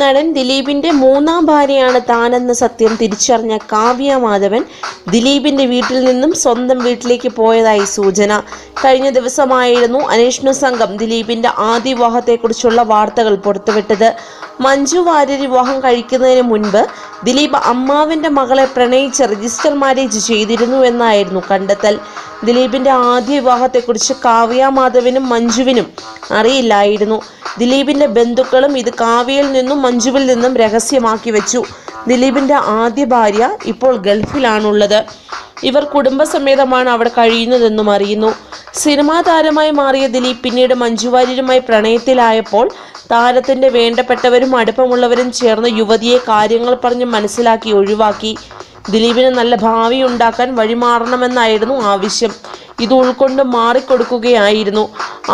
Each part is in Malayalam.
നടൻ ദിലീപിന്റെ മൂന്നാം ഭാര്യയാണ് താനെന്ന സത്യം തിരിച്ചറിഞ്ഞ കാവ്യ മാധവൻ ദിലീപിന്റെ വീട്ടിൽ നിന്നും സ്വന്തം വീട്ടിലേക്ക് പോയതായി സൂചന. കഴിഞ്ഞ ദിവസമായിരുന്നു അന്വേഷണ സംഘം ദിലീപിന്റെ ആദ്യ വിവാഹത്തെക്കുറിച്ചുള്ള വാർത്തകൾ പുറത്തുവിട്ടത്. മഞ്ജു വാര്യർ വിവാഹം കഴിക്കുന്നതിന് മുൻപ് ദിലീപ് അമ്മാവിന്റെ മകളെ പ്രണയിച്ച് രജിസ്റ്റർ മാരേജ് ചെയ്തിരുന്നു എന്നായിരുന്നു കണ്ടെത്തൽ. ദിലീപിന്റെ ആദ്യ വിവാഹത്തെക്കുറിച്ച് കാവ്യ മാധവനും മഞ്ജുവിനും അറിയില്ലായിരുന്നു. ദിലീപിന്റെ ബന്ധുക്കളും ഇത് കാവ്യയിൽ നിന്നും മഞ്ജുവിൽ നിന്നും രഹസ്യമാക്കി വെച്ചു. ദിലീപിന്റെ ആദ്യ ഭാര്യ ഇപ്പോൾ ഗൾഫിലാണുള്ളത്. ഇവർ കുടുംബസമേതമാണ് അവിടെ കഴിയുന്നതെന്നും അറിയുന്നു. സിനിമാ താരമായി മാറിയ ദിലീപ് പിന്നീട് മഞ്ജുവാര്യരുമായി പ്രണയത്തിലായപ്പോൾ താരത്തിന്റെ വേണ്ടപ്പെട്ടവരും അടുപ്പമുള്ളവരും ചേർന്ന് യുവതിയെ കാര്യങ്ങൾ പറഞ്ഞ് മനസ്സിലാക്കി ഒഴിവാക്കി. ദിലീപിന് നല്ല ഭാവി ഉണ്ടാക്കാൻ വഴിമാറണമെന്നായിരുന്നു ആവശ്യം. ഇത് ഉൾക്കൊണ്ട് മാറിക്കൊടുക്കുകയായിരുന്നു.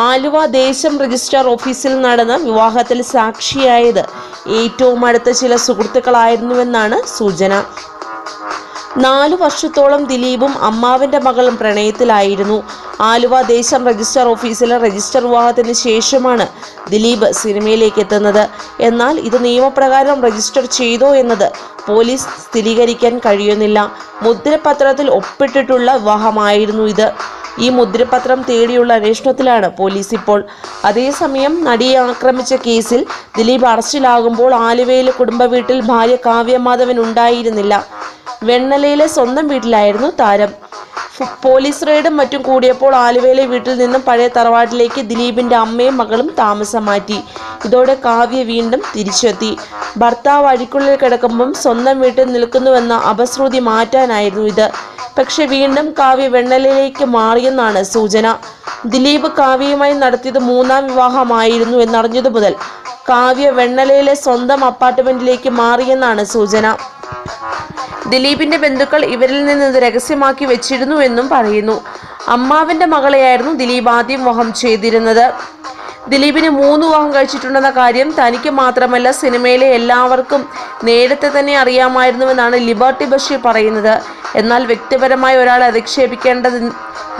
ആലുവ ദേശം രജിസ്ട്രാർ ഓഫീസിൽ നടന്ന വിവാഹത്തിൽ സാക്ഷിയായത് ഏറ്റവും അടുത്ത ചില സുഹൃത്തുക്കളായിരുന്നുവെന്നാണ് സൂചന. നാലു വർഷത്തോളം ദിലീപും അമ്മാവിന്റെ മകളും പ്രണയത്തിലായിരുന്നു. ആലുവ ദേശം രജിസ്റ്റർ ഓഫീസിലെ രജിസ്റ്റർ വിവാഹത്തിന് ശേഷമാണ് ദിലീപ് സിനിമയിലേക്ക് എത്തുന്നത്. എന്നാൽ ഇത് നിയമപ്രകാരം രജിസ്റ്റർ ചെയ്തോ എന്നത് പോലീസ് സ്ഥിരീകരിക്കാൻ കഴിയുന്നില്ല. മുദ്രപത്രത്തിൽ ഒപ്പിട്ടിട്ടുള്ള വിവാഹമായിരുന്നു ഇത്. ഈ മുദ്രപത്രം തേടിയുള്ള അന്വേഷണത്തിലാണ് പോലീസ് ഇപ്പോൾ. അതേസമയം നടിയെ ആക്രമിച്ച കേസിൽ ദിലീപ് അറസ്റ്റിലാകുമ്പോൾ ആലുവയിലെ കുടുംബ വീട്ടിൽ ഭാര്യ കാവ്യമാധവൻ ഉണ്ടായിരുന്നില്ല. വെണ്ണലയിലെ സ്വന്തം വീട്ടിലായിരുന്നു താരം. പോലീസ് റെയ്ഡും മറ്റും കൂടിയപ്പോൾ ആലുവയിലെ വീട്ടിൽ നിന്നും പഴയ തറവാട്ടിലേക്ക് ദിലീപിന്റെ അമ്മയും മകളും താമസം മാറ്റി. ഇതോടെ കാവ്യ വീണ്ടും തിരിച്ചെത്തി. ഭർത്താവ് അഴിക്കുള്ളിൽ കിടക്കുമ്പം സ്വന്തം വീട്ടിൽ നിൽക്കുന്നുവെന്ന അപശ്രുതി മാറ്റാനായിരുന്നു ഇത്. പക്ഷെ വീണ്ടും കാവ്യ വെണ്ണലയിലേക്ക് മാറിയെന്നാണ് സൂചന. ദിലീപ് കാവ്യയുമായി നടത്തിയത് മൂന്നാം വിവാഹമായിരുന്നു എന്നറിഞ്ഞതു മുതൽ കാവ്യ വെണ്ണലയിലെ സ്വന്തം അപ്പാർട്ട്മെന്റിലേക്ക് മാറിയെന്നാണ് സൂചന. ദിലീപിന്റെ ബന്ധുക്കൾ ഇവരിൽ നിന്ന് രഹസ്യമാക്കി വെച്ചിരുന്നു എന്നും പറയുന്നു. അമ്മാവിന്റെ മകളെയായിരുന്നു ദിലീപ് ആദ്യം മോഹം ചെയ്തിരുന്നത്. ദിലീപിന് മൂന്ന് വിവാഹം കഴിച്ചിട്ടുണ്ടെന്ന കാര്യം തനിക്ക് മാത്രമല്ല സിനിമയിലെ എല്ലാവർക്കും നേരത്തെ തന്നെ അറിയാമായിരുന്നുവെന്നാണ് ലിബർട്ടി ബഷീർ പറയുന്നത്. എന്നാൽ വ്യക്തിപരമായി ഒരാളെ അധിക്ഷേപിക്കേണ്ടത്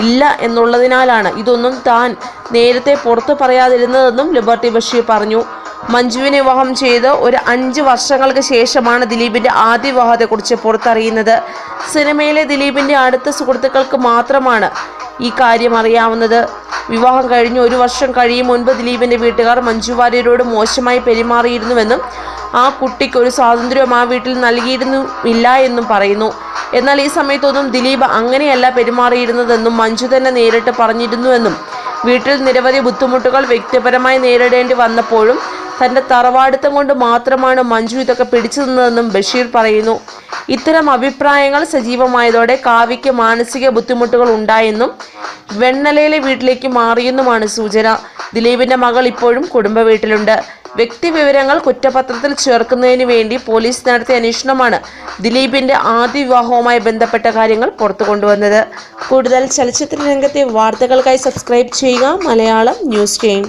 ഇല്ല എന്നുള്ളതിനാലാണ് ഇതൊന്നും താൻ നേരത്തെ പുറത്തു പറയാതിരുന്നതെന്നും ലിബർട്ടി ബഷീർ പറഞ്ഞു. മഞ്ജുവിനെ വിവാഹം ചെയ്ത് ഒരു അഞ്ച് വർഷങ്ങൾക്ക് ശേഷമാണ് ദിലീപിന്റെ ആദ്യ വിവാഹത്തെക്കുറിച്ച് പുറത്തറിയുന്നത്. സിനിമയിലെ ദിലീപിന്റെ അടുത്ത സുഹൃത്തുക്കൾക്ക് മാത്രമാണ് ഈ കാര്യം അറിയാവുന്നത്. വിവാഹം കഴിഞ്ഞ് ഒരു വർഷം കഴിയും മുൻപ് ദിലീപിന്റെ വീട്ടുകാർ മഞ്ജു വാര്യരോട് മോശമായി പെരുമാറിയിരുന്നുവെന്നും ആ കുട്ടിക്ക് ഒരു സ്വാതന്ത്ര്യം ആ വീട്ടിൽ നൽകിയിരുന്നു ഇല്ല എന്നും പറയുന്നു. എന്നാൽ ഈ സമയത്തൊന്നും ദിലീപ് അങ്ങനെയല്ല പെരുമാറിയിരുന്നതെന്നും മഞ്ജു തന്നെ നേരിട്ട് പറഞ്ഞിരുന്നുവെന്നും വീട്ടിൽ നിരവധി ബുദ്ധിമുട്ടുകൾ വ്യക്തിപരമായി നേരിടേണ്ടി വന്നപ്പോഴും തന്റെ തറവാടിത്തം കൊണ്ട് മാത്രമാണ് മഞ്ജു ഇതൊക്കെ പിടിച്ചു നിന്നതെന്നും ബഷീർ പറയുന്നു. ഇത്തരം അഭിപ്രായങ്ങൾ സജീവമായതോടെ കാവ്യയ്ക്ക് മാനസിക ബുദ്ധിമുട്ടുകൾ ഉണ്ടായെന്നും വെണ്ണലയിലെ വീട്ടിലേക്ക് മാറിയെന്നുമാണ് സൂചന. ദിലീപിന്റെ മകൾ ഇപ്പോഴും കുടുംബ വീട്ടിലുണ്ട്. വ്യക്തിവിവരങ്ങൾ കുറ്റപത്രത്തിൽ ചേർക്കുന്നതിന് വേണ്ടി പോലീസ് നടത്തിയ അന്വേഷണമാണ് ദിലീപിന്റെ ആദ്യ വിവാഹവുമായി ബന്ധപ്പെട്ട കാര്യങ്ങൾ പുറത്തു കൊണ്ടുവന്നത്. കൂടുതൽ ചലച്ചിത്ര രംഗത്തെ വാർത്തകൾക്കായി സബ്സ്ക്രൈബ് ചെയ്യുക. Malayalam news time.